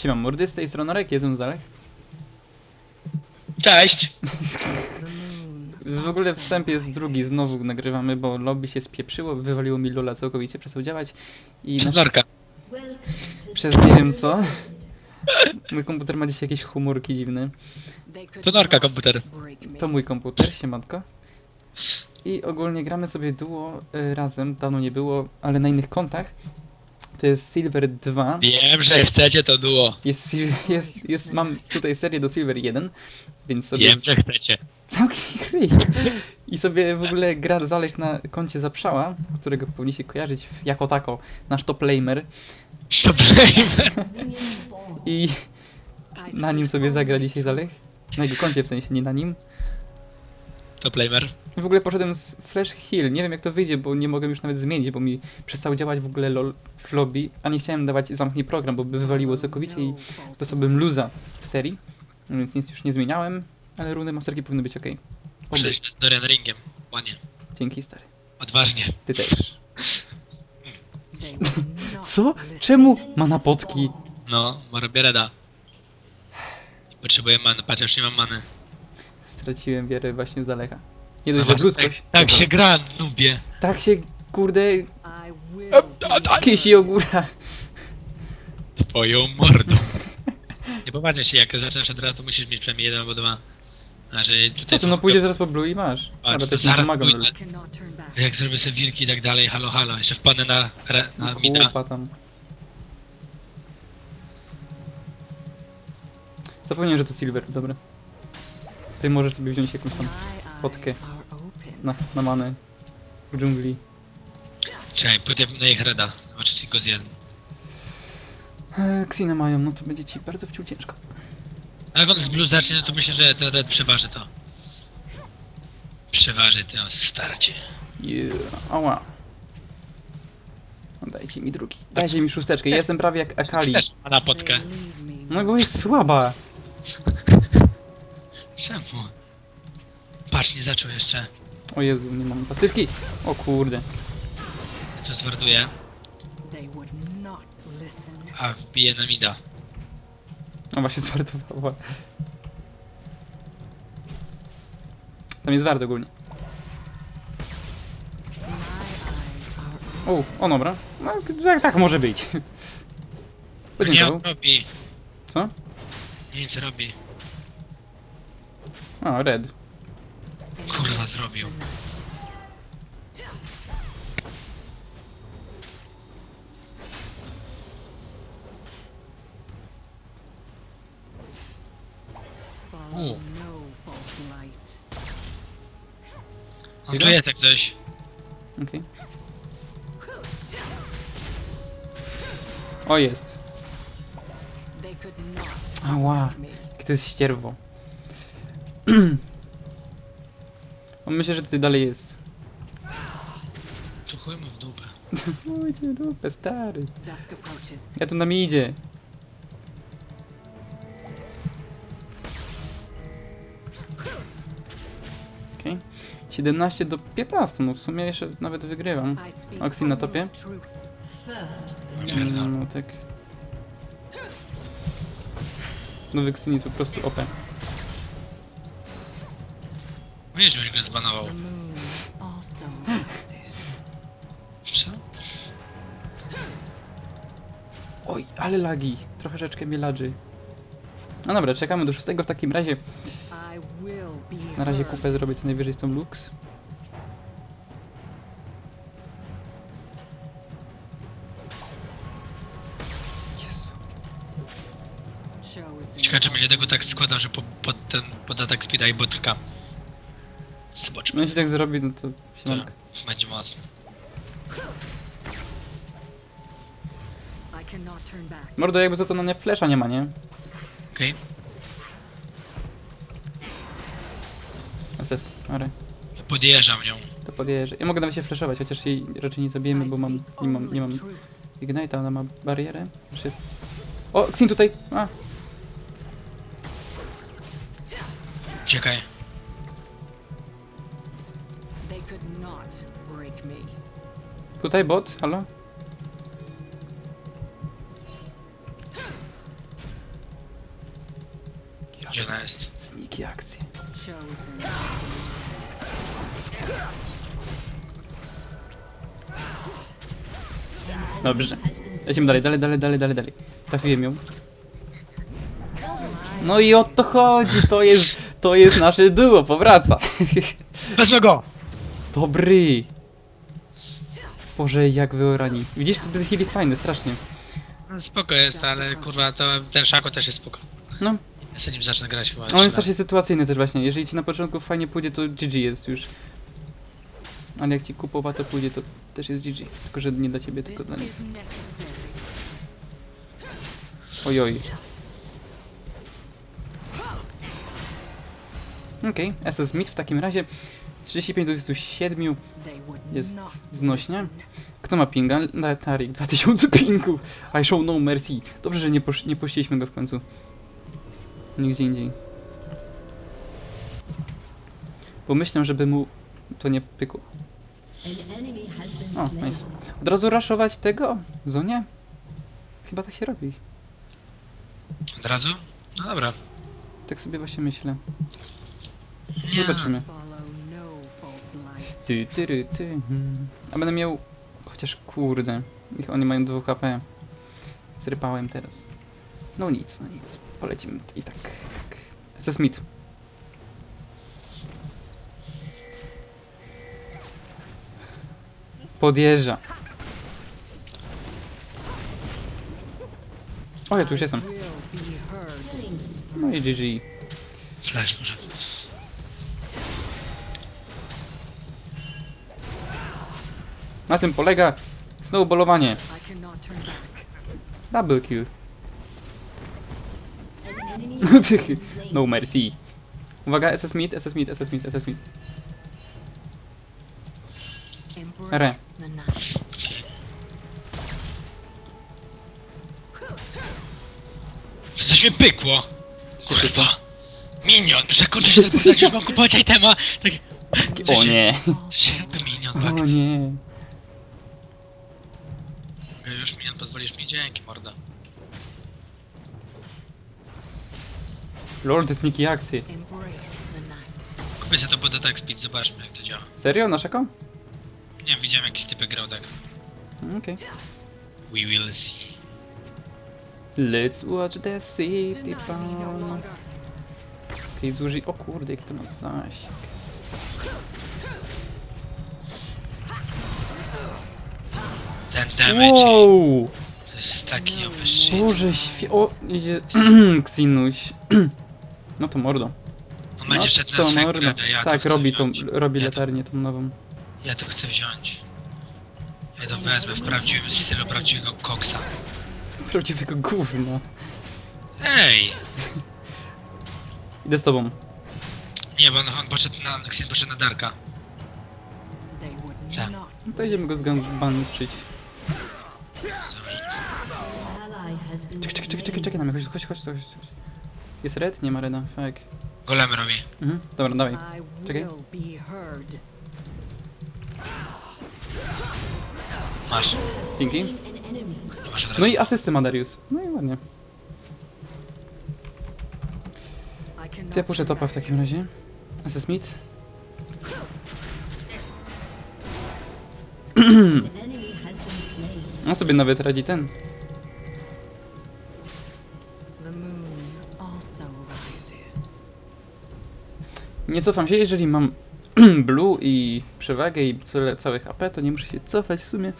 Siema mordy, z tej strony Rek, jestem Zalech. Cześć! W ogóle wstęp jest drugi, znowu nagrywamy, bo lobby się spieprzyło, wywaliło mi Lola całkowicie, przestał działać i Przez nasz, norka. przez nie wiem co. Mój komputer ma dzisiaj jakieś humorki dziwne. To norka komputer. To mój komputer, siemanko. I ogólnie gramy sobie duo y, razem, dawno nie było, ale na innych kontach. To jest Silver 2. Wiem, że chcecie to duo. Jest, jest, jest, mam tutaj serię do Silver 1, więc sobie Wiem, że chcecie. Zamknij ryj. I sobie w ogóle gra Zalech na koncie Zaprzała, którego powinniście kojarzyć jako tako, nasz top lamer. To play. I na nim sobie zagra dzisiaj Zalech. Na jego koncie w sensie, nie na nim. To playmer. W ogóle poszedłem z Flash Hill. Nie wiem jak to wyjdzie, bo nie mogę już nawet zmienić, bo mi przestał działać w ogóle LOL w lobby, a nie chciałem dawać zamknij program, bo by wywaliło całkowicie i dostałbym luza w serii. Więc nic już nie zmieniałem, ale runy masterki powinny być ok. Przejdźmy z Dorian Ringiem. Ładnie. Dzięki stary. Odważnie. Ty też. Co? Czemu ma napotki? No, ma robię reda. Potrzebuję many, patrz, już nie mam many. Straciłem wierę właśnie w Zalecha. Nie No dość, że właśnie, bluzkość. tak, tak się gra, nubie. Tak się, kurde, kiesi ogóra. Twoją mordą. Nie poważnie się, jak zaczynasz od razu, to musisz mieć przynajmniej jeden albo dwa. Znaczy, tutaj Co ty, są no pójdziesz zaraz po blue i masz. Patrz, Ale to ci zaraz pomagam. pójdę. Jak zrobię sobie wilki i tak dalej, halo, halo. Jeszcze wpadnę na, re, na mida. Kupa tam. Zapomniałem, że to silver, dobra. Tutaj możesz sobie wziąć jakąś tam fotkę na, na manę w dżungli. Czekaj, pójdę na ich reda. Zobaczcie, go zjem. Xina mają, no to będzie ci bardzo wciął ciężko. A jak on z blue zacznie, no to myślę, że ten red przeważy to. Przeważy to starcie. Yeah. Ała. No Dajcie mi drugi. Dajcie mi szósteczkę, ja jestem prawie jak Akali. Też ma na potkę. No bo jest słaba. Czemu? Patrz, nie zaczął jeszcze. O Jezu, nie mam pasywki. O kurde. Ja to zwarduję, a wbiję na mida. No właśnie zwartowała. Tam jest wart ogólnie. O, o dobra. No, tak, tak może być. Nie on robi. Co? Nie wiem co robi. O, red. Kurwa zrobił. U. On tu Ile? jest jak coś. Okej. O, jest. Ała. Jakie to jest ścierwo. On myślę, że tutaj dalej jest. Chuj mu w dupę. Ujdzie dupę, stary. Ja tu na mnie idzie. Okej. 17 do 15, no w sumie jeszcze nawet wygrywam. Oxy na topie? No tak. Nowy Xyn jest po prostu OP. Wiesz, żebyś go zbanował. Co? Oj, ale lagi. Troszeczkę mnie ladży. No dobra, czekamy do szóstego w takim razie. Na razie kupę zrobię co najwyżej z tą Lux. Ciekawe, czy będzie tego tak składał, że po, pod ten pod atak speeda i botrka. Zobaczmy. No jeśli tak zrobi, no to siemanko. Będzie mocno. Mordo, jakby za to na mnie flesza nie ma, nie? Okej? SS, ale Podjeżdżam nią. to podjeżdżę. Ja mogę nawet się flashować, chociaż jej raczej nie zabijemy, bo mam, nie mam, nie mam Ignite, ona ma barierę. O, Xin tutaj! A, Czekaj. Tutaj bot, halo? Gdzie ona jest? Sniki akcje. Dobrze. Lecimy dalej, dalej, dalej, dalej, dalej, dalej. Trafiłem ją. No i o to chodzi, to jest, to jest nasze duo, powraca. Wezmę go! Dobry. Boże, jak wyorani. Widzisz, to ten heal jest fajny, strasznie. No, spoko jest, ale kurwa, to ten Szako też jest spoko. No, Ja sobie nim zacznę grać chyba. on jeszcze jest strasznie sytuacyjny też właśnie. Jeżeli ci na początku fajnie pójdzie, to GG jest już. Ale jak ci kupowa to pójdzie, to też jest GG. Tylko, że nie dla ciebie, tylko dla nich. Ojoj. Okej, SS Smith w takim razie 35 do 27 They would jest znośnie. Kto ma pinga? Na Tarik 2000 pingów. I show no mercy. Dobrze, że nie, posz nie puściliśmy go w końcu. Nigdzie indziej. Bo myślę, żeby mu to nie pykło. O, nice. Od razu raszować tego? Zonie? Chyba tak się robi. Od razu? No dobra. Tak sobie właśnie myślę. Nie. Zobaczymy. Ty, ty, ty, ty. hmm. A będę miał... Chociaż kurde. Ich oni mają 2 HP. Zrypałem teraz. No nic, no nic. Polecimy i tak, tak. SS Smith. Podjeżdża. O, ja tu już jestem. No i GG. Flash może. Na tym polega snowballowanie. Double kill. No mercy. Uwaga, SS Smith, SS Smith, SS Smith, SS Smith. To coś mnie pykło! Kurwa! Minion! Że kończy się ten już mam kupować itema! Tak... O nie, się minion o nie. Pozwolisz mi? Dzięki, morda. Lol, te sniki akcje. Embrace the night. Kupię sobie to pod attack speed, zobaczmy jak to działa. Serio? Naszego? Nie wiem, widziałem jakiś typek grał tak. Okej. We will see. Let's watch the city Deny me no fall. longer. Okej, zużyj... O kurde, jaki to ma zasięg. Ten damage Wow! to jest taki opyszny. Boże świe... O, idzie... Ksinuś. No to mordo. On No będzie szedł na to swojego mordo. reda, ja to Tak, chcę robi tą, wziąć. robi Ja to- latarnię tą nową. Ja to chcę wziąć. Ja to wezmę w prawdziwym stylu prawdziwego koksa. Prawdziwego gówna. Ej! Idę z tobą. Nie, bo on, on poszedł na, Xen poszedł na Darka. They would Tak. not. No to idziemy go zganczyć. Czekaj, czekaj, czekaj, czekaj, czekaj na mnie, chodź, chodź, chodź, chodź, chodź. Jest red? Nie ma reda, fuck. Golemy robi. Mhm, dobra, dawaj. Czekaj. Masz. Dzięki. Masz od razu. No i asysty ma Darius. No i ładnie. To ja puszczę topa w takim razie. Asy Smith. On sobie nawet radzi ten. Nie cofam się, jeżeli mam blue i przewagę i całe HP, to nie muszę się cofać w sumie.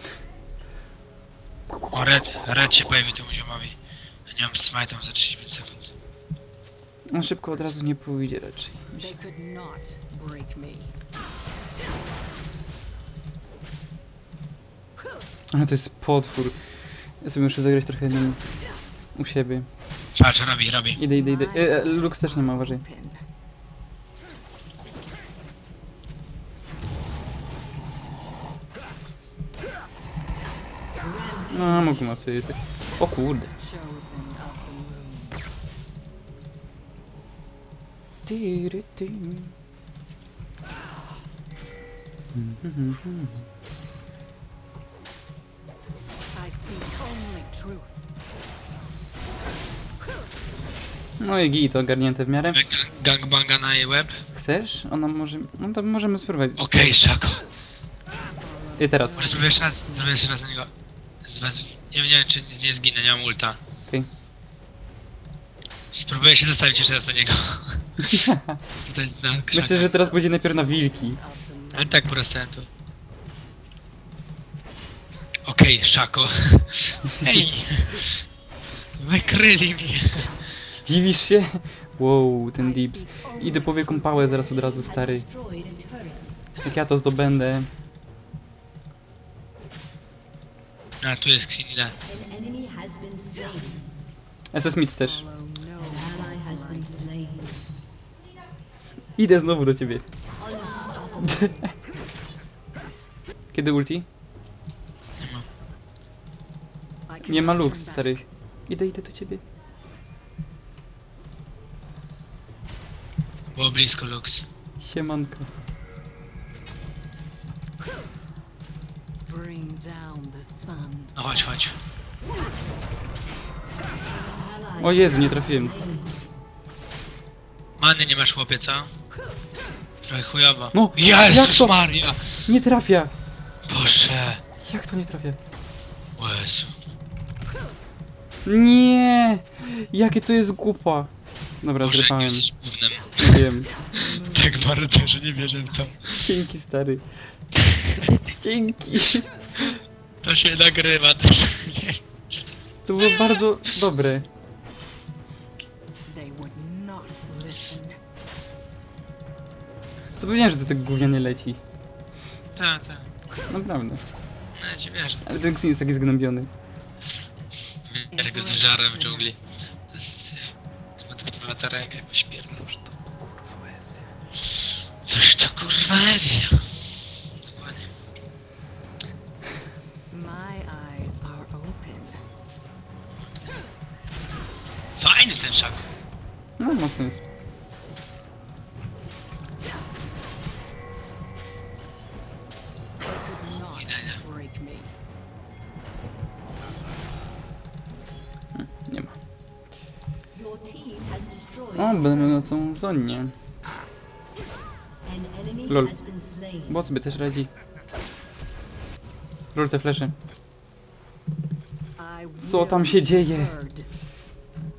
O, red, red się pojawi temu ziomowi. Ja nie mam smite'a za 35 sekund. On szybko od razu nie pójdzie raczej. They Ale to jest potwór. Ja sobie muszę zagrać trochę nim u siebie. Patrz, robi, robi. Idę, idę, idę. E, e, Lux też nie ma, uważaj. No, mógł ma asysty. O kurde. Ty. No i git, ogarnięte w miarę. Gang- Gangbanga na jej web. Chcesz? Ona może... No to możemy spróbować. Okej, Szako. I teraz. Może spróbuję jeszcze raz, zrobię jeszcze raz na niego. Z was... Nie, nie wiem, czy nie, nie zginę, nie mam ulta. Okej. Spróbuję się zostawić jeszcze raz na niego. Tutaj znak. Myślę, że teraz pójdzie najpierw na wilki. Ale tak porastałem tu. Okej, Szako. Ej! Wykryli mnie. Dziwisz się? Wow, ten dips. Idę po wielką pałę zaraz od razu, stary. Jak ja to zdobędę. A, tu jest slain. SS Smith też. Idę znowu do ciebie. Kiedy ulti? I can Nie ma lux, stary. Idę, idę do ciebie. Było blisko Lux. Siemanko. Bring down the sun. No chodź, chodź. O Jezu, nie trafiłem. Many nie masz chłopie, co? Trochę chujowo. No, jak Jezus to? Maria! Nie trafia! Boże! Jak to nie trafia? Jezu. Nie! Jakie to jest głupa. Dobra, Boże, jak zrypałem. jesteś. Nie wiem. Tak bardzo, że nie wierzę w to. Dzięki, stary. Dzięki. To się nagrywa. To się... To było bardzo dobre. They would not listen. Zapomniałem, że to tak gówniany leci. Tak, tak. Naprawdę. No, ja ci wierzę. Ale ten Xin jest taki zgnębiony. Wierzę go zeżarłem w dżungli. To jest... Chyba to ma rękę jakoś pierdol. Toż to kurwa jest. Toż to kurwa Ezja. Dokładnie. My eyes are open. Fajny ten szak. No, mocno jest. O, będę miał nocą enemy Lol. Bo sobie też radzi. Lol, te flesze. Co tam się dzieje?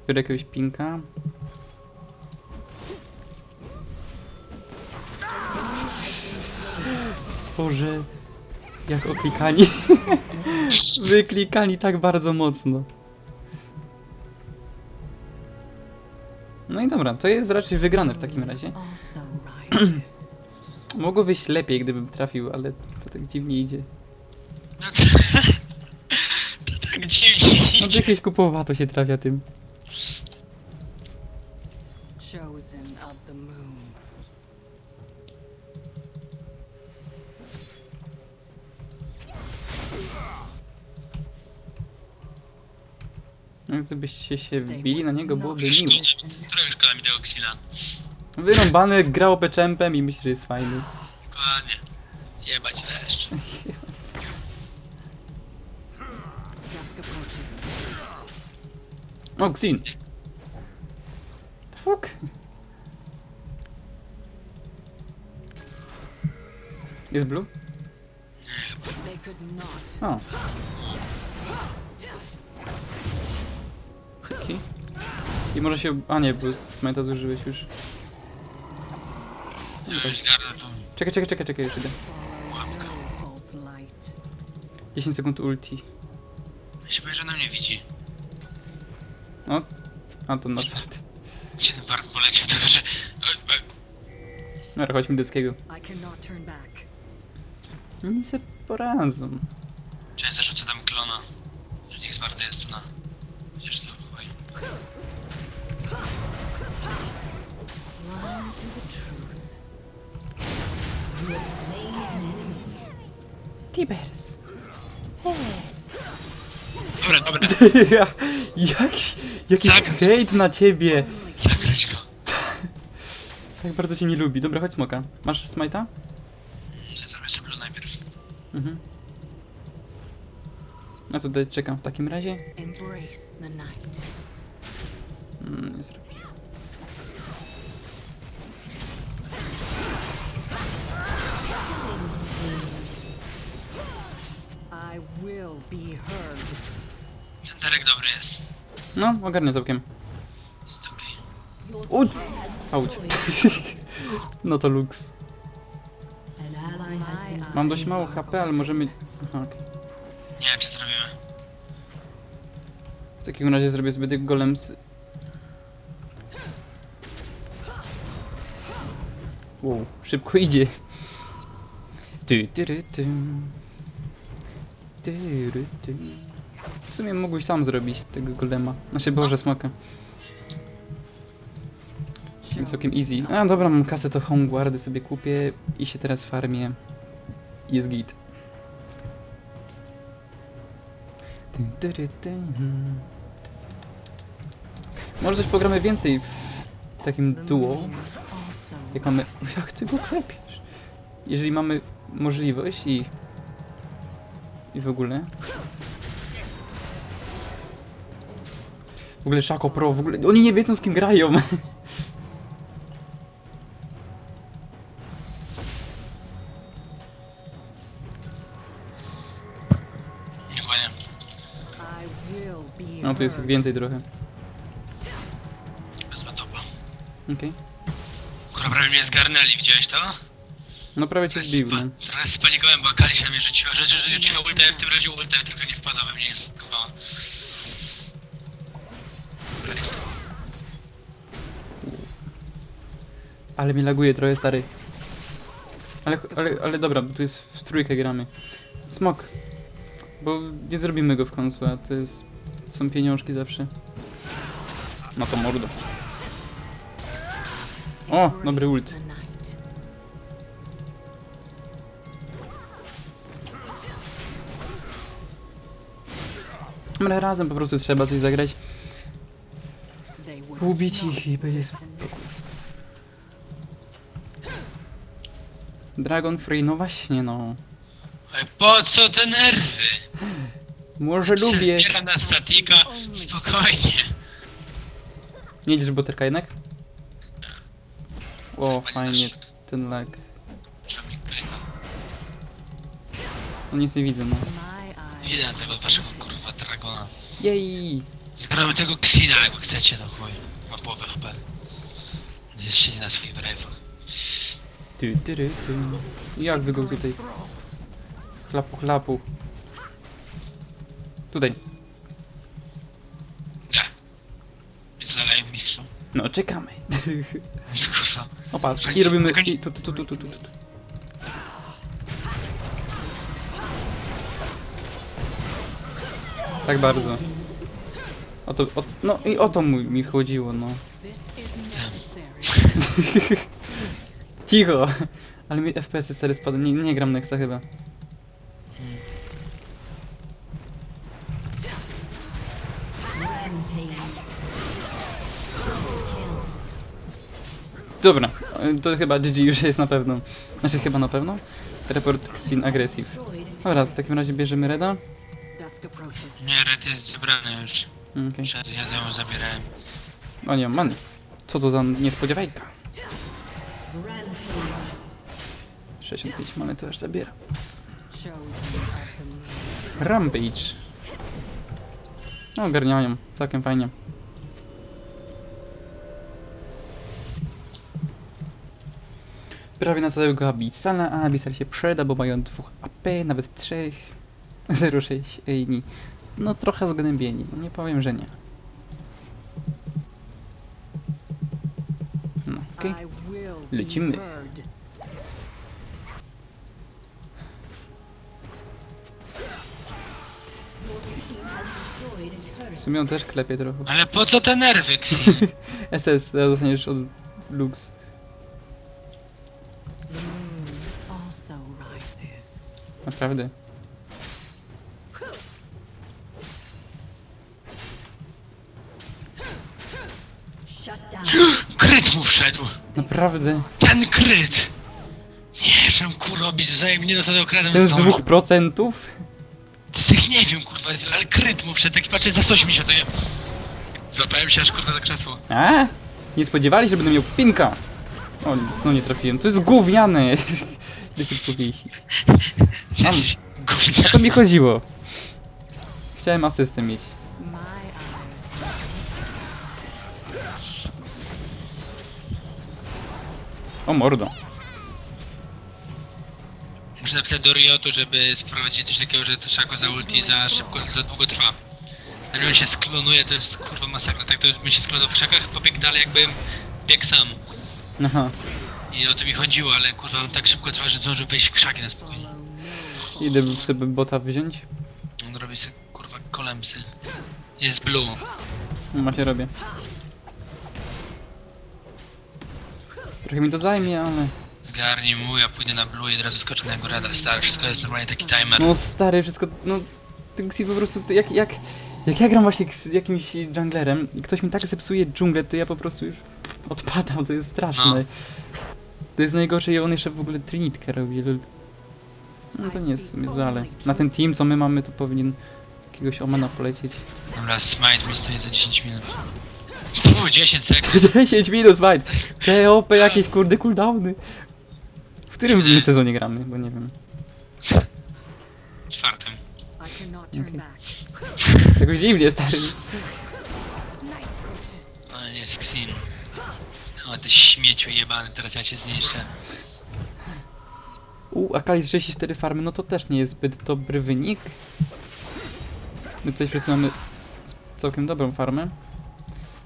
Biorę jakiegoś pinka. Boże, jak oklikani. Wyklikani tak bardzo mocno. No i dobra, to jest raczej wygrane w takim razie. Mogło wyjść lepiej, gdybym trafił, ale to tak dziwnie idzie. No to... Tak dziwnie No to idzie. jakieś kupowa to się trafia tym. Chosen of the moon. No, gdybyście się wbili na niego, byłoby miło. Szkoda, trochę szkoda mi tego Xila. Wyrąbany, grał peczempem i myśli, że jest fajny. Dokładnie. Jebać approaches. O, Xin! Fuck! Jest blue? O. Taki. I może się... A nie, bo smajta zużyłeś już. Ja już garnę tu. Czekaj, czekaj, czekaj, czekaj, już idę. Łapka. No false light. 10 sekund ulti. Ja się boję, że ona mnie widzi. O. A to nasz wart. Gdzie ten wart poleciał? Tak, że... e, e, Dobra, chodźmy do Skiego. I cannot turn back. Se poradzą. Czy ja zarzucę tam klona? Że niech zmarny jest tu na... Chociaż no, Tibers. Dobra, dobra. Jak... Jaki Zagrać. hejt na ciebie! Zagrać go. Tak bardzo cię nie lubi. Dobra, chodź smoka. Masz smajta? Ja zrobię sobie najpierw. Mhm. Ja tutaj czekam w takim razie. Embrace the night możemy zrobić. Ten Darek dobry jest. No, ogarnę całkiem. Jest okej. U! Auć. no to luks. Mam dość mało HP, ale możemy... Aha, okej. Nie wiem, czy zrobimy. W takim razie zrobię zbyt golem z Wow, szybko idzie. Ty, ty, ty, ty. Ty, ty, ty. W sumie mógłbyś sam zrobić tego golema. Znaczy, boże, smoka. Więc całkiem easy. A dobra, mam kasę, to homeguardy sobie kupię i się teraz farmię. Jest git. Może coś pogramy więcej w takim duo. Jak mamy... Jak ty go klepiesz? Jeżeli mamy możliwość i... I w ogóle... W ogóle Shaco Pro, w ogóle... Oni nie wiedzą z kim grają. No tu jest ich więcej trochę. Wezmę topa. Okej. Prawie mnie zgarnęli, widziałeś to? No prawie cię zbił, spa- no. Trochę spanikowałem, bo Akali się na mnie rzuciła. Rzeczy, że rzuciła ultę, w tym razie ultę, tylko nie wpada we mnie, nie spakowała. Ale mi laguje trochę, stary. Ale, ale, ale dobra, bo tu jest w trójkę gramy. Smok. Bo nie zrobimy go w końcu, a to jest... Są pieniążki zawsze. No to mordo. O, dobry ult. Dobra, razem po prostu trzeba coś zagrać. Ubić ich i będzie spokój. Dragon Free, no właśnie no. Oj, po co te nerwy? Może Się lubię. zbieram na statika, spokojnie. Nie idziesz boterka jednak? O, fajnie, ten lag. No nic nie widzę, no. Idę na tego waszego kurwa dragona. Jej! Zagramy tego Xina, jak chcecie, to chuj. Ma połowę chyba. Jest siedzi na swoich brajwach. Ty, ty, ty, ty. Jak wy go tutaj? Chlapu, chlapu. Tutaj. Nie. Dalej, mistrzu? No, czekamy. O patrz, i robimy... I tu, tu, tu, tu, tu, tu. tu. Tak bardzo. O to, o, no i o to mi chodziło, no. Cicho! Ale mi FPS stary spada, nie, nie gram Nexa chyba. Dobra, to chyba GG już jest na pewno. Znaczy chyba na pewno. Report Xin Aggressive. Dobra, w takim razie bierzemy Reda. Nie, red jest zebrany już. Mm, Okej. Przed ja ją zabierałem. O nie, man. Co to za niespodziewajka? Rampage. 65 many to aż zabiera. Rampage. No, ogarniają. Całkiem fajnie. Prawie na całego Abyssala, a Abyssal się przeda, bo mają dwóch AP, nawet trzech. 0,6 Ejni. No trochę zgnębieni, no nie powiem, że nie. No, okej. Will Lecimy. W sumie on też klepie trochę. Ale po co te nerwy, Xin? SS, zaraz dostaniesz od Lux. Naprawdę. Kryt mu wszedł! Naprawdę. Ten kryt! Nie wiem, kurwa, robić, zanim nie dostał okradem Ten z dwóch procentów? Z tych nie wiem, kurwa, ale kryt mu wszedł, taki patrzę, za 180 to nie... Złapałem się aż kurwa za krzesło. A? Nie spodziewali się, że będę miał pinka. O, no nie trafiłem. To jest gówniane. Wyszukuwiejsi. Jesteś O to mi chodziło. Chciałem asystę mieć. O mordo. Muszę napisać do Riotu, żeby sprowadzić coś takiego, że to trzeba go za ulti za szybko, za długo trwa. Jeżeli on się sklonuje, to jest kurwa masakra. Tak to bym się sklonował w szakach, pobiegł dalej jakbym biegł sam. Aha. I o to mi chodziło, ale kurwa on tak szybko trwa, że zdążył wejść w krzaki na spokojnie. Idę sobie bota wziąć. On robi sobie kurwa kolemsy. Jest blue. Ma się robię. Trochę mi to zajmie, ale... Zgarnij mu, ja pójdę na blue i od razu skoczę na jego rada. Stary, wszystko jest normalnie taki timer. No stary, wszystko... No... Ten Xi po prostu... to Jak, jak, jak ja gram właśnie z jakimś junglerem i ktoś mi tak zepsuje dżunglę, to ja po prostu już odpadam, to jest straszne. No. To jest najgorsze i on jeszcze w ogóle trinitkę robi. lol. No to nie jest w sumie złe, ale na ten team, co my mamy, to powinien jakiegoś omena polecieć. Dobra, smite mi stoi za 10 minut. Fu, 10 sekund. 10 minut, fight! Te OP jakieś kurde cooldowny. W którym my sezonie gramy, bo nie wiem. Czwartym. I cannot turn Okay. back. Jakoś dziwnie, stary. Night approaches. O, nie, z Xin. O, ty śmieciu jebany, teraz ja cię zniszczę. U, Akali z 64 farmy, no to też nie jest zbyt dobry wynik. My tutaj wszyscy mamy całkiem dobrą farmę.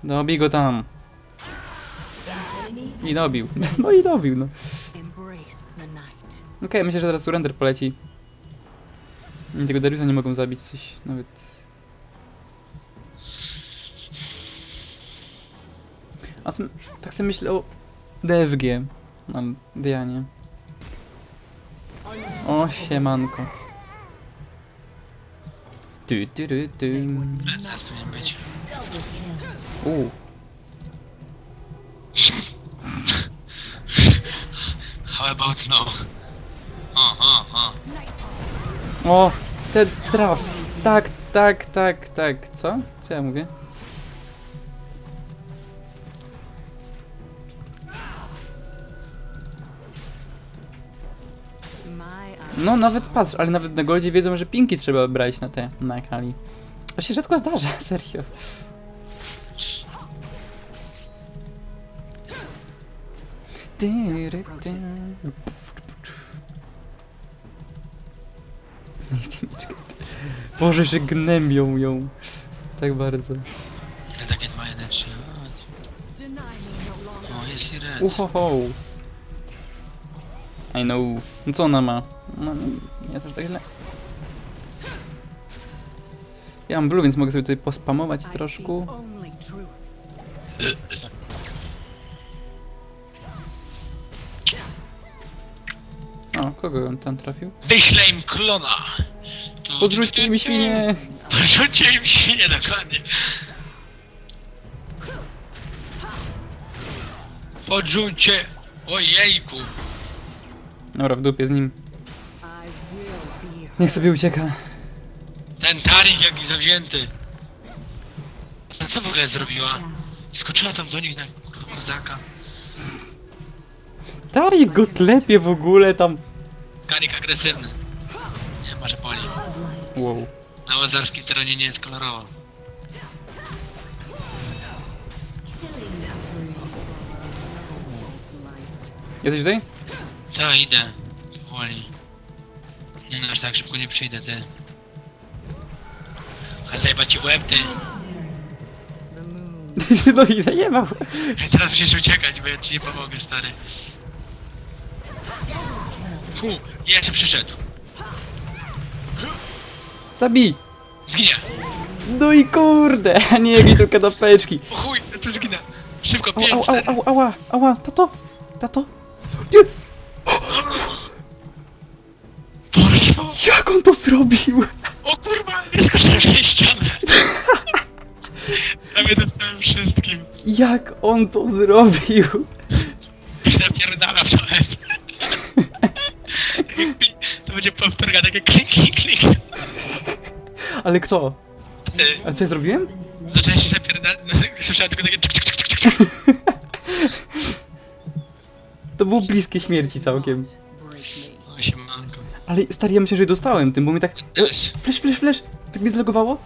Dobij go tam. I dobił. No i dobił, no. Okej, myślę, że teraz surrender poleci. I tego Dariusa nie mogą zabić, coś nawet... A co, tak sobie myślę o DFG. No, Dianie. O, siemanko. Tu, tu, tu. Które zaraz powinien być. U, How about no? O, o, o. o, ten traf. Tak, tak, tak, tak. Co? Co ja mówię? No nawet patrz, ale nawet na goldzie wiedzą, że pinki trzeba brać na te, na Akali. To się rzadko zdarza, serio. Ty. Boże, że gnębią ją. Tak bardzo. Takie 2, 1, 3. Deny me longer. O, jest i red. Uhoho. I know. No co ona ma? No, nie jest aż tak źle. Ja mam blue, więc mogę sobie tutaj pospamować troszkę. O, kogo on tam trafił? Wyślę im klona! Tu, Podrzućcie mi świnie! Podrzućcie im świnie, dokładnie. Podrzućcie! Ojejku! Dobra, w dupie z nim. Niech sobie ucieka. Ten Tarik jaki zawzięty! A co w ogóle zrobiła? Skoczyła tam do nich na kurwa kozaka. Tarik go klepie w ogóle tam. Karik agresywny. Nie, może boli. Wow. Na łazarskim terenie nie jest kolorowo. Jesteś tutaj? Ta, idę. Powoli. Nie no, aż tak szybko nie przyjdę, ty. A zajeba ci w łeb, ty. no i zajebał. Ej, teraz musisz uciekać, bo ja ci nie pomogę, stary. Fu, jeszcze przyszedł. Zabij! Zginie. No i kurde, a nie tu kanapeczki. O chuj, tu zginę. Szybko, Au, au, pięć, au, cztery. au, ała, ała, tato, tato. Nie, Poszło. jak on to zrobił? O kurwa, wyskoczyłem przez ścianę. Prawie dostałem wszystkim. Jak on to zrobił? Napierdala w to. Tak jak będzie powtórka, takie klik, klik, klik. Ale kto? Ty. A co ja zrobiłem? Zacząłem się napierdalać, słyszałem tylko takie czyk, czyk, czyk, czyk, czyk. To było bliskie śmierci całkiem. Ale stary, ja myślę, że dostałem tym, bo mi tak... Flash, flash, flash! Tak mnie zlogowało?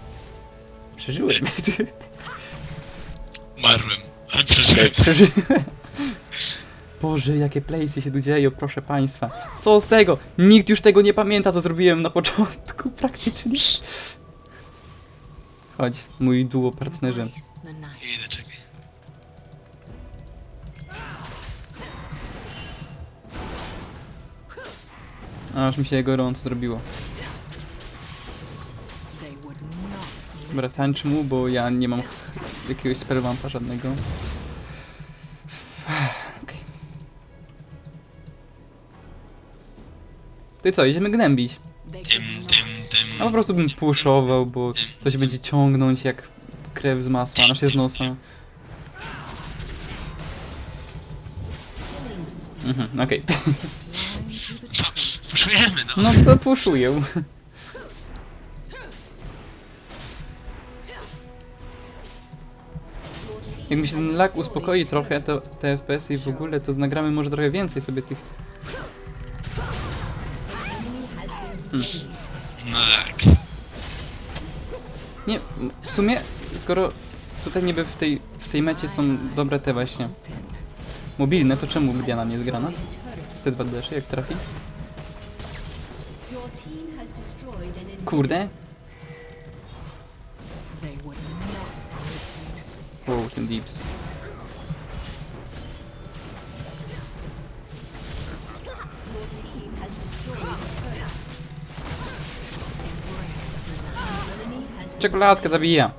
Przeżyłem. Umarłem, ale przeżyłem. Przeżyłem. Boże, jakie playsy się tu dzieją, proszę państwa. Co z tego? Nikt już tego nie pamięta, co zrobiłem na początku, praktycznie. Chodź, mój duo partnerze. Idę, czekaj. Aż mi się gorąco zrobiło. Dobra, tańcz mu, bo ja nie mam jakiegoś spellwampa żadnego. To i co, idziemy gnębić. Tym, tym, tym. A po prostu bym puszował, bo to się będzie ciągnąć jak krew z masła, nasze z nosa. Mhm, okej. the To, poczujemy, no. No to puszuję. Jak mi się ten lag uspokoi trochę, to te FPS i w ogóle, to nagramy może trochę więcej sobie tych... No tak. Nie, w sumie, skoro tutaj niby w tej, w tej mecie są dobre te właśnie mobilne, to czemu Diana nie jest grana? Te dwa desze, jak trafi? Turret. Enemy has been Czekoladkę zabija.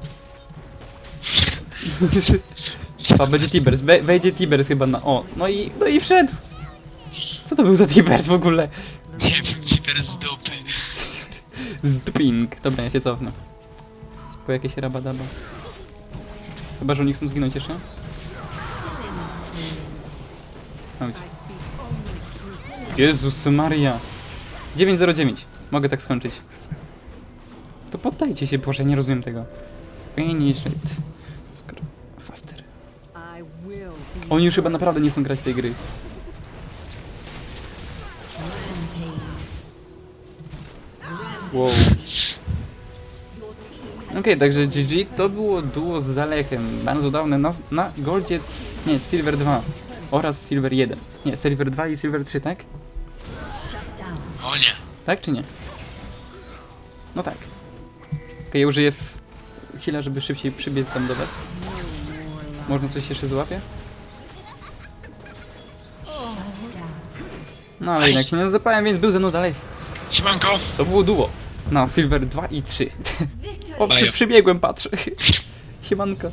A będzie Tibers, we- wejdzie Tibers chyba na... O, no i, no i wszedł. Co to był za Tibers w ogóle? Nie wiem, hiper z dupy. Zdping. Dobra, ja się cofnę. Po jakieś rabadaba. Chyba, że oni chcą zginąć jeszcze? Chodź. Jezus Maria. 909. Mogę tak skończyć. To poddajcie się, Boże, nie rozumiem tego. Finish it. Skoro... Faster. Oni już chyba naprawdę nie chcą grać w tej gry. Wow. Okej, także GG to było duo z Zalechem. Bardzo dawne na, na Goldzie, nie, Silver 2 oraz Silver 1. Nie, Silver 2 i Silver 3, tak? O nie. Tak czy nie? No tak. Okej, ja użyję w chwilę, żeby szybciej przybiec tam do was. Można coś jeszcze złapie? No ale jednak się nie zapałem, więc był ze mną Zalech. Siemanko. To było duo. Na Silver 2 i 3. O, przy, przybiegłem, patrzę. Siemanko.